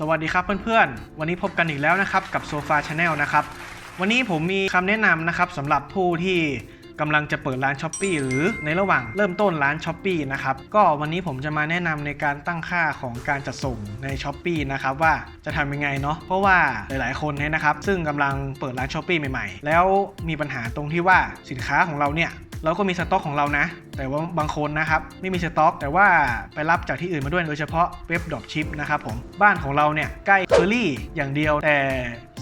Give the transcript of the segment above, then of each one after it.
สวัสดีครับเพื่อนๆ วันนี้พบกันอีกแล้วนะครับกับโซฟาชาแนลนะครับ วันนี้ผมมีคำแนะนำนะครับสำหรับผู้ที่กำลังจะเปิดร้านช้อปปีหรือในระหว่างเริ่มต้นร้านช้อปปีนะครับก็วันนี้ผมจะมาแนะนำในการตั้งค่าของการจัดส่งในช้อปปีนะครับว่าจะทำยังไงเนาะเพราะว่าหลายๆคนเนี่ยนะครับ ซึ่งกำลังเปิดร้านช้อปปีใหม่ๆ แล้วมีปัญหาตรงที่ว่าสินค้าของเราเนี่ยเราก็มีสต็อกของเรานะ แต่ว่าบางคนนะครับไม่มีสต็อก แต่ว่าไปรับจากที่อื่นมาด้วยโดยเฉพาะเว็บดรอปชิปนะครับผมบ้านของเราเนี่ยใกล้เคอรี่อย่างเดียวแต่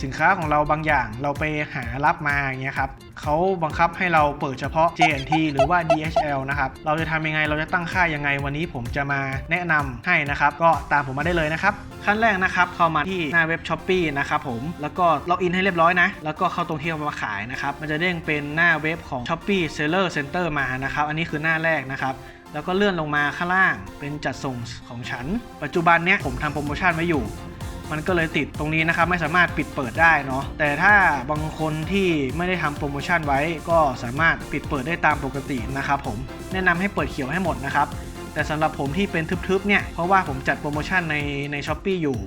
สินค้าของเราบางอย่างเราไปหารับมาอย่างเงี้ยครับเขาบังคับให้เราเปิดเฉพาะ JNT หรือว่า DHL นะครับ เราจะทำยังไงเราจะตั้งค่ายังไงวันนี้ผมจะมาแนะนำให้นะครับ ก็ตามผมมาได้เลยนะครับ ขั้นแรกนะครับ เข้ามาที่หน้าเว็บ s h อ p e e นะครับผมแล้วก็ล็อกอินให้เรียบร้อยนะ แล้วก็เข้าตรงที่เอามาขายนะครับ มันจะเด้งเป็นหน้าเว็บของ s h อ p e e Seller Center มานะครับ อันนี้คือหน้าแรกนะครับแล้วก็เลื่อนลงมาข้างล่างเป็นจัดส่งของฉัน ปัจจุบันเนี้ยผมทำโปรโมชั่นไว้อยู่ มันก็เลยติดตรงนี้นะครับไม่สามารถปิดเปิดได้เนาะแต่ถ้าบางคนที่ไม่ได้ทำโปรโมชั่นไว้ก็สามารถปิดเปิดได้ตามปกตินะครับผมแนะนำให้เปิดเขียวให้หมดนะครับแต่สำหรับผมที่เป็นทึบๆเนี่ยเพราะว่าผมจัดโปรโมชั่นในในช้อปปีอยู่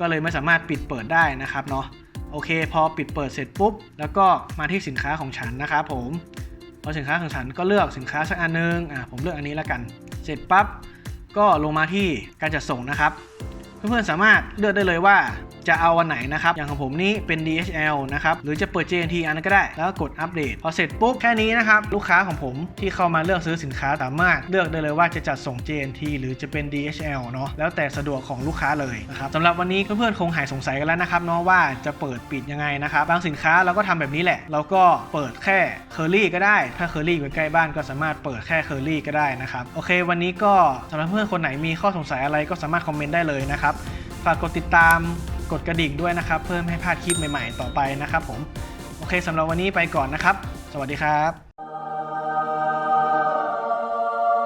ก็เลยไม่สามารถปิดเปิดได้นะครับเนาะโอเค พอปิดเปิดเสร็จปุ๊บ แล้วก็มาที่สินค้าของฉันนะครับผม พอสินค้าของฉันก็เลือกสินค้าสักอันนึงอะผมเลือกอันนี้แล้วกัน เสร็จปั๊บก็ลงมาที่การจัดส่งนะครับ เพื่อนๆสามารถเลือกได้เลยว่า จะเอาวันไหนนะครับ อย่างของผมนี้เป็น DHL นะครับ หรือจะเปิด JNT อันนั้นก็ได้ แล้วกดอัปเดต พอเสร็จปุ๊บ แค่นี้นะครับ ลูกค้าของผมที่เข้ามาเลือกซื้อสินค้าสามารถเลือกได้เลยว่าจะจัดส่ง JNT หรือจะเป็น DHL เนาะ แล้วแต่สะดวกของลูกค้าเลยนะครับสำหรับวันนี้เพื่อนๆคงหายสงสัยกันแล้วนะครับเนาะว่าจะเปิดปิดยังไงนะครับ บางสินค้าเราก็ทำแบบนี้แหละ เราก็เปิดแค่เคอรี่ก็ได้ ถ้าเคอรี่อยู่ใกล้บ้านก็สามารถเปิดแค่เคอรี่ก็ได้นะครับ โอเค วันนี้ก็สำหรับเพื่อนคนไหนมีข้อสงสัยอะไรก็สามารถคอมเมนต์ได้เลยนะครับ ฝากกดติดตาม กดกระดิ่งด้วยนะครับ เพื่อไม่ให้พลาดคลิปใหม่ๆ ต่อไปนะครับผม โอเคสำหรับวันนี้ไปก่อนนะครับ สวัสดีครับ